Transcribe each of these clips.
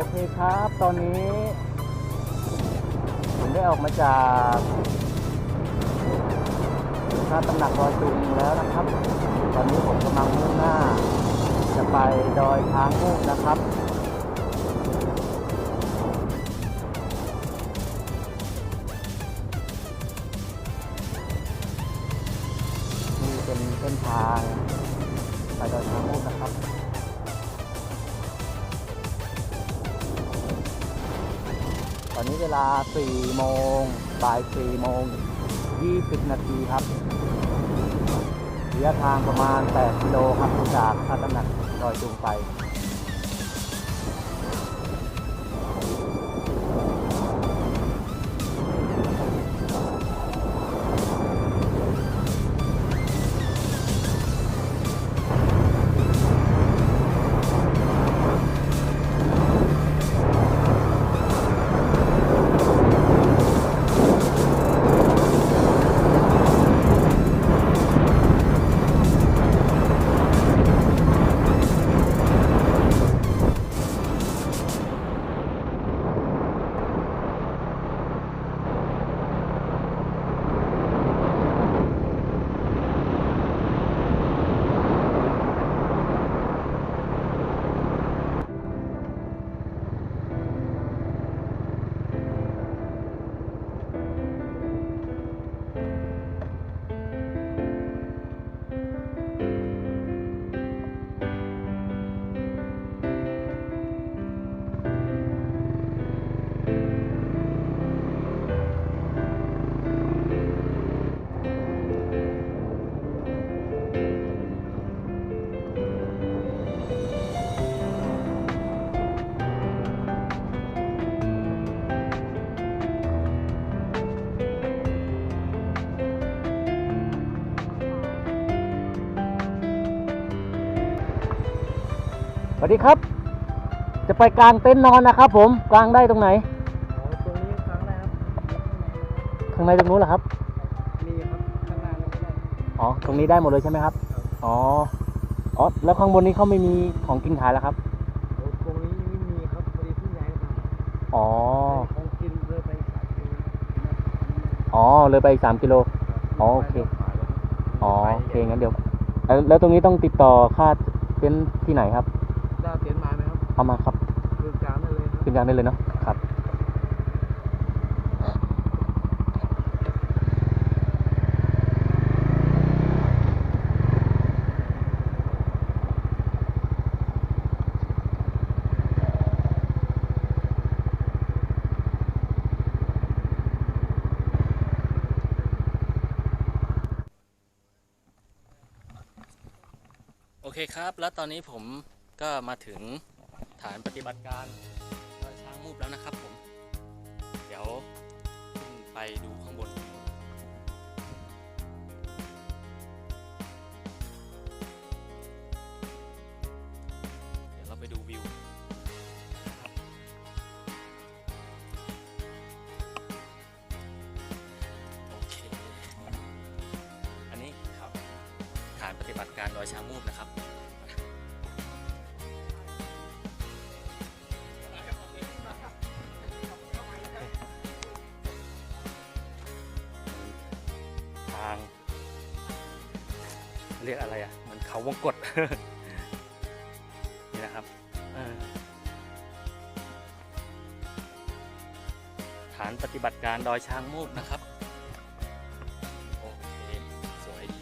โอเคครับ ตอนนี้ ผมได้ออกมาจากพระตำหนักดอยตุงแล้วนะครับ ตอนนี้ผมกำลังมุ่งหน้า จะไปดอยช้างมูกนะครับนี่เป็นเส้นทางไปดอยช้างมูกนะครับ อนนี้เวลา 4 โมงบ่าย 4 โมง 20 นาทีครับระยะทางประมาณ 8 กิโลครับจากท่าตำหนักดอยจุงไป สวัสดีครับ จะไปกลางเต็นท์นอนนะครับผมกลางได้ตรงไหนอ๋อตรงนี้ครั้งแรกครับข้างในตรงนู้นเหรอครับมีครับข้างหน้าเราก็ได้อ๋อตรงนี้ได้หมดเลยใช่ไหมครับ อ๋ออ๋อแล้วข้างบนนี้เขาไม่มีของกินขายแล้วครับโอ้ตรงนี้ไม่มีครับพอดีเพิ่งย้ายมาอ๋อของกินเลยไปขายเองอ๋อเลยไปอีกสามกิโลอ๋อโอเคอ๋อโอเคงั้นเดี๋ยวแล้วแล้วตรงนี้ต้องติดต่อค่าเต็นท์ที่ไหนครับ เอามาครับคือกลางได้เลยครับขึ้นกลางได้เลยเนาะครับ โอเคครับ แล้วตอนนี้ผมก็มาถึง ฐานปฏิบัติการดอยช้างมูบแล้วนะครับผม เดี๋ยวขึ้นไปดูข้างบนเดี๋ยวเราไปดูวิวโอเคอันนี้ครับฐานปฏิบัติการดอยช้างมูบนะครับ นี่นะครับฐานปฏิบัติการดอยช้างมูกนะครับโอเคสวยดี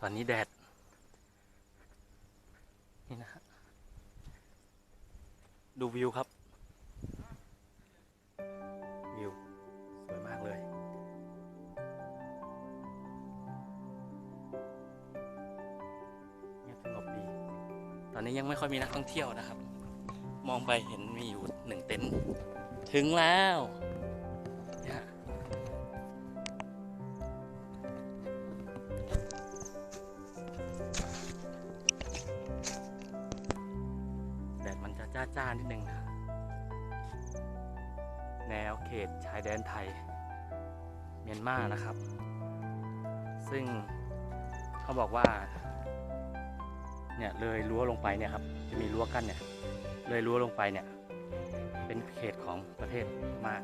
ตอนนี้แดด องเที่ยวนะครับ มองไปเห็นมีอยู่หนึ่งเต็นท์ถึงแล้วนะแดดมันจะจ้าๆนิดนึงนะแนวเขตชายแดนไทย เมียนมานะครับ ซึ่งเขาบอกว่า เนี่ยเลยรั้วลงไปเนี่ยครับจะมีรั้วกั้นเนี่ยเลยรั้วลงไปเนี่ยเป็นเขตของประเทศม่า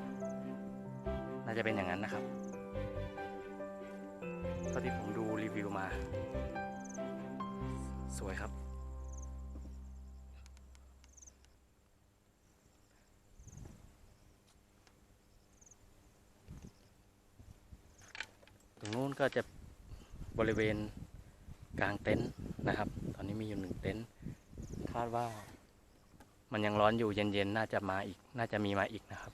น่าจะเป็นอย่างนั้นนะครับเท่าที่ผมดูรีวิวมา สวยครับ ตรงนู้นก็จะบริเวณ กลางเต็นท์นะครับ ตอนนี้มีอยู่หนึ่งเต็นท์คาดว่า มันยังร้อนอยู่เย็นๆ น่าจะมาอีก น่าจะมีมาอีกนะครับ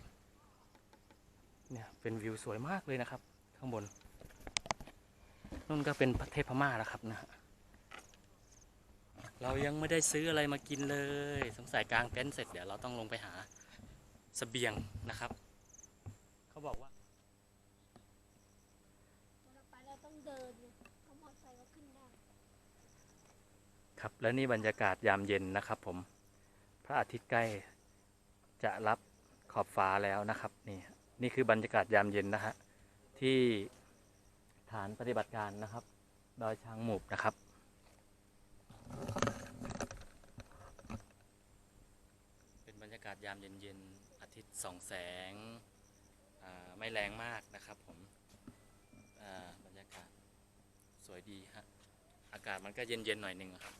เนี่ยเป็นวิวสวยมากเลยนะครับ ข้างบนนู่นก็เป็นประเทศพม่าแล้วครับนะฮะเรายังไม่ได้ซื้ออะไรมากินเลย สงสัยกลางเต็นท์เสร็จเดี๋ยวเราต้องลงไปหาเสบียงนะครับ เขาบอกว่าไปเราต้องเดินเนี่ยเพราะมอเตอร์ไซค์ก็ขึ้นได้ ครับ และนี่บรรยากาศยามเย็นนะครับ ผมพระอาทิตย์ใกล้จะรับขอบฟ้าแล้วนะครับนี่นี่คือบรรยากาศยามเย็นนะฮะที่ฐานปฏิบัติการนะครับดอยช้างหมูบนะครับเป็นบรรยากาศยามเย็นๆอาทิตย์ส่องแสงไม่แรงมากนะครับผมบรรยากาศสวยดีฮะอากาศมันก็เย็นๆหน่อยหนึ่งครับ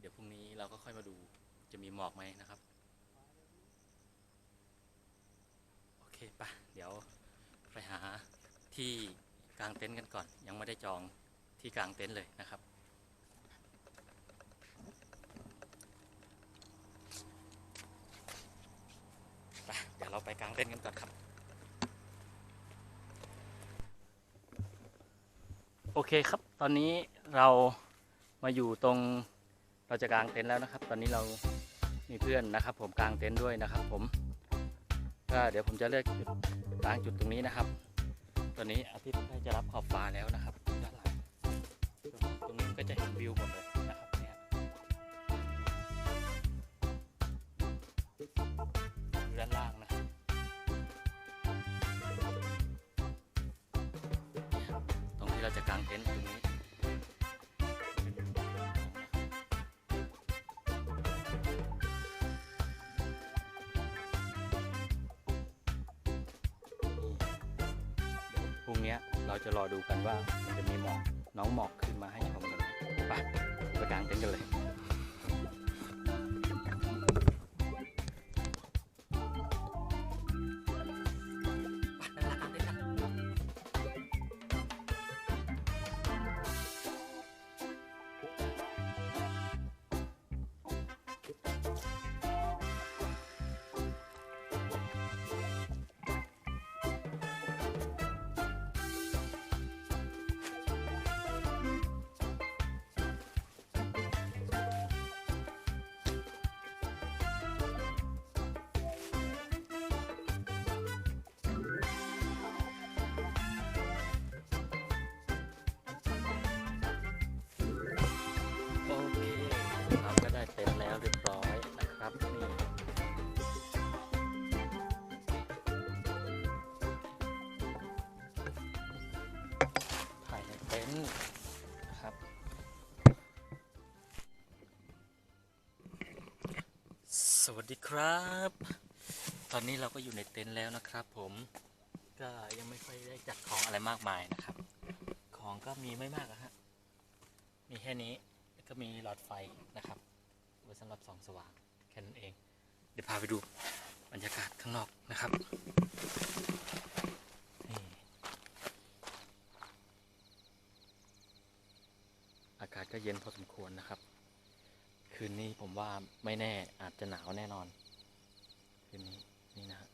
เดี๋ยวพรุ่งนี้เรา ก็ค่อยมาดูจะมีหมอกไหมนะครับ โอเคปะเดี๋ยวไปหาที่กลางเต็นท์กันก่อน ยังไม่ได้จองที่กลางเต็นท์เลยนะครับไปเดี๋ยวเราไปกลางเต็นท์กันก่อนครับ โอเคครับ ตอนนี้เรามาอยู่ตรง เราจะกางเต็นท์แล้วนะครับ ตอนนี้เรามีเพื่อนนะครับ ผมกางเต็นท์ด้วยนะครับ ผมก็เดี๋ยวผมจะเลือกจุดกลางจุดตรงนี้นะครับ ตอนนี้อาทิตย์ใกล้จะรับขอบฟ้าแล้วนะครับด้านหลังตรงนี้ก็จะเห็นวิวหมดเลยนะครับเนี่ยด้านล่างนะครับตรงที่เราจะกางเต็นท์ตรงนี้ งนี้เราจะรอดูกันว่ามันจะมีหมอกน้องหมอกขึ้นมาให้ชมกันไหมไปไปกางเต็นท์กันเลย ครับ ตอนนี้เราก็อยู่ในเต็นท์แล้วนะครับ ผมก็ยังไม่ค่อยได้จัดของอะไรมากมายนะครับ ของก็มีไม่มากอะฮะมีแค่นี้แล้วก็มีหลอดไฟนะครับไว้สำหรับส่องสว่างแค่นั้นเอง เดี๋ยวพาไปดูบรรยากาศข้างนอกนะครับอากาศก็เย็นพอสมควรนะครับ คืนนี้ผมว่าไม่แน่อาจจะหนาวแน่นอน คืนนี้นี่นะฮะ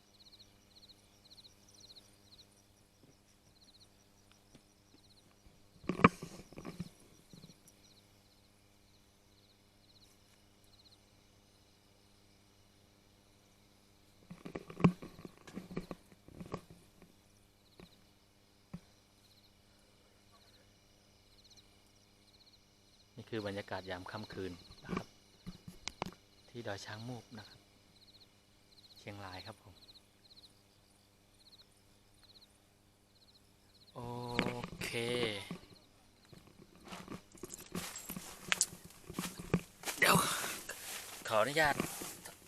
คือบรรยากาศยามค่ำคืน ที่ดอยช้างมูกนะครับ เชียงรายครับผม โอเค เดี๋ยว ขออนุญาต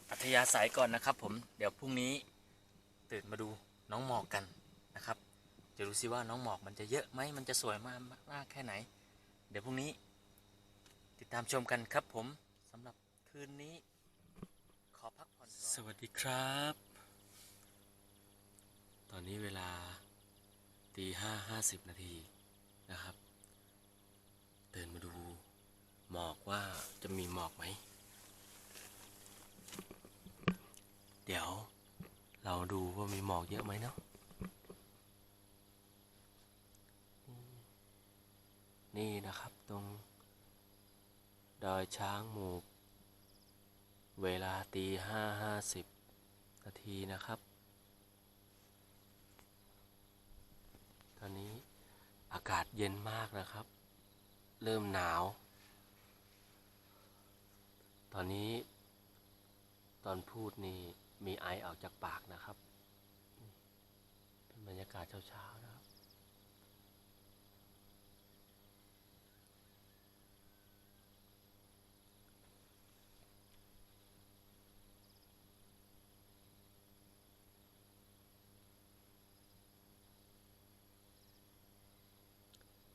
อัธยาศัยก่อนนะครับผม เดี๋ยวพรุ่งนี้ตื่นมาดูน้องหมอกกันนะครับ จะดูซิว่าน้องหมอกมันจะเยอะไหม มันจะสวยมากมากแค่ไหน เดี๋ยวพรุ่งนี้ติดตามชมกันครับผมสำหรับคืนนี้ สวัสดีครับ ตอนนี้เวลาตีห้าห้าสิบนาทีนะครับตื่นมาดูหมอกว่าจะมีหมอกไหม เดี๋ยวเราดูว่ามีหมอกเยอะไหมเนาะ นี่นะครับตรง ดอยช้างหมูก เวลาตีห้าห้าสิบนาทีนะครับ ตอนนี้อากาศเย็นมากนะครับ เริ่มหนาว ตอนนี้ ตอนพูดนี่มีไอออกจากปากนะครับ เป็นบรรยากาศเช้าๆนะ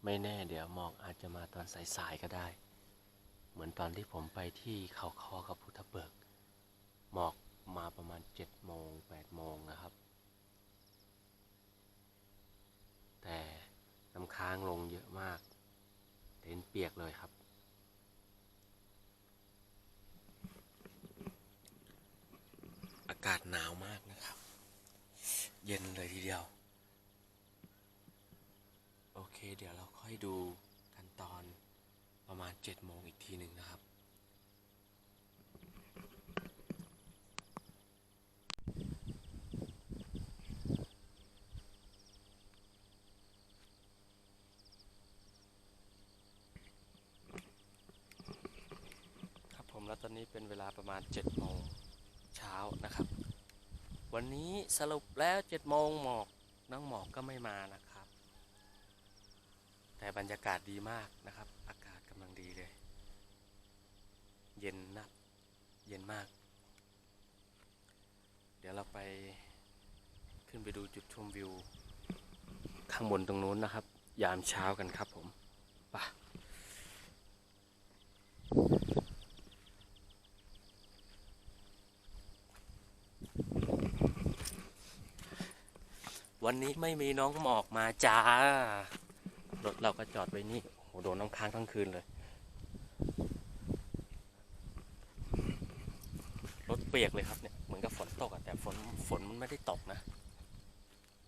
ไม่แน่เดี๋ยวหมอกอาจจะมาตอนสายๆก็ได้ เหมือนตอนที่ผมไปที่เขาคอกับพุทธเบิก หมอกมาประมาณเจ็ดโมงแปดโมงนะครับ แต่น้ำค้างลงเยอะมากเต็นเปียกเลยครับ อากาศหนาวมากนะครับ เย็นเลยทีเดียว โอเคเดี๋ยวเรา ค่อยดูกันตอนประมาณ7โมงอีกทีหนึ่งนะครับ ครับผมแล้วตอนนี้เป็นเวลาประมาณ7โมงเช้านะครับ วันนี้สรุปแล้ว7โมงหมอกน้องหมอกก็ไม่มานะ แต่บรรยากาศดีมากนะครับ อากาศกำลังดีเลย เย็นนับ เย็นมาก เดี๋ยวเราไปขึ้นไปดูจุดชมวิว ข้างบนตรงนู้นนะครับ ยามเช้ากันครับผมไปวันนี้ไม่มีน้องหมอกมาจ้า รถเราก็จอดไว้นี่โอ้โหโดนน้ำค้างทั้งคืนเลย รถเปียกเลยครับเนี่ยเหมือนกับฝนตกอะแต่ฝนฝนมันไม่ได้ตกนะ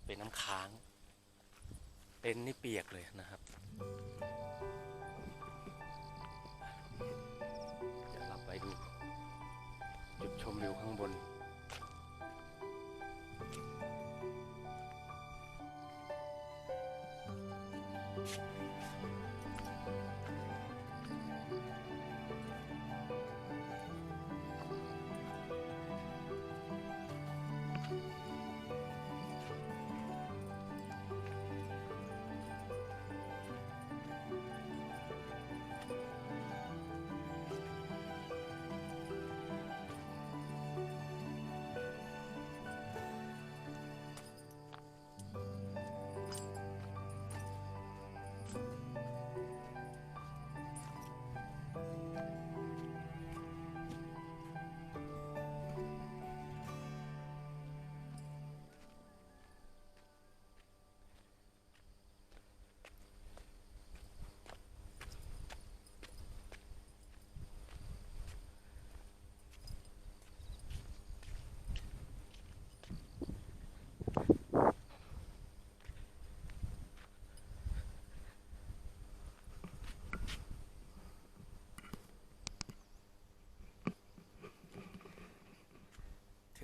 เป็นน้ำค้าง เป็นนี่เปียกเลยนะครับเดี๋ยวเราไปดู จุดชมวิวข้างบน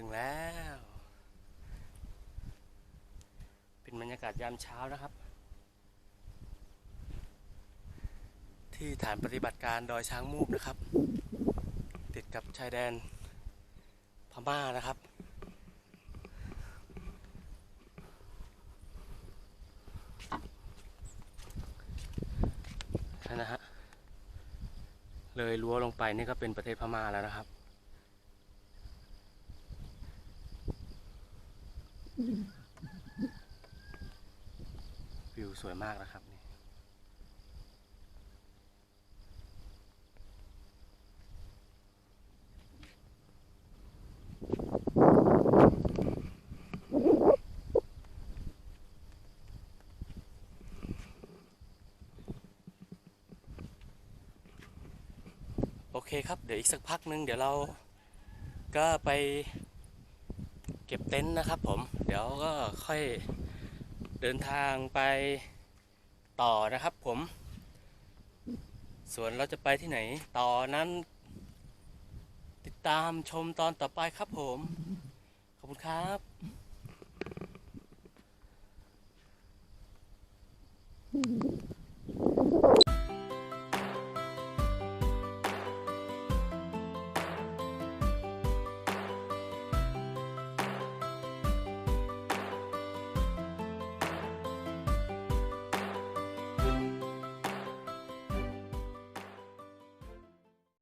ถึงแล้ว เป็นบรรยากาศยามเช้านะครับ ที่ฐานปฏิบัติการดอยช้างมูบนะครับ ติดกับชายแดนพม่านะครับนั่นะฮะเลยรั้วลงไปนี่ก็เป็นประเทศพม่าแล้วนะครับ วิวสวยมากนะครับนี่โอเคครับ เดี๋ยวอีกสักพักนึง เดี๋ยวเราก็ไปเก็บเต็นท์นะครับผม ดี๋ยวก็ค่อยเดินทางไปต่อนะครับผม ส่วนเราจะไปที่ไหนต่อนั้น ติดตามชมตอนต่อไปครับผม ขอบคุณครับ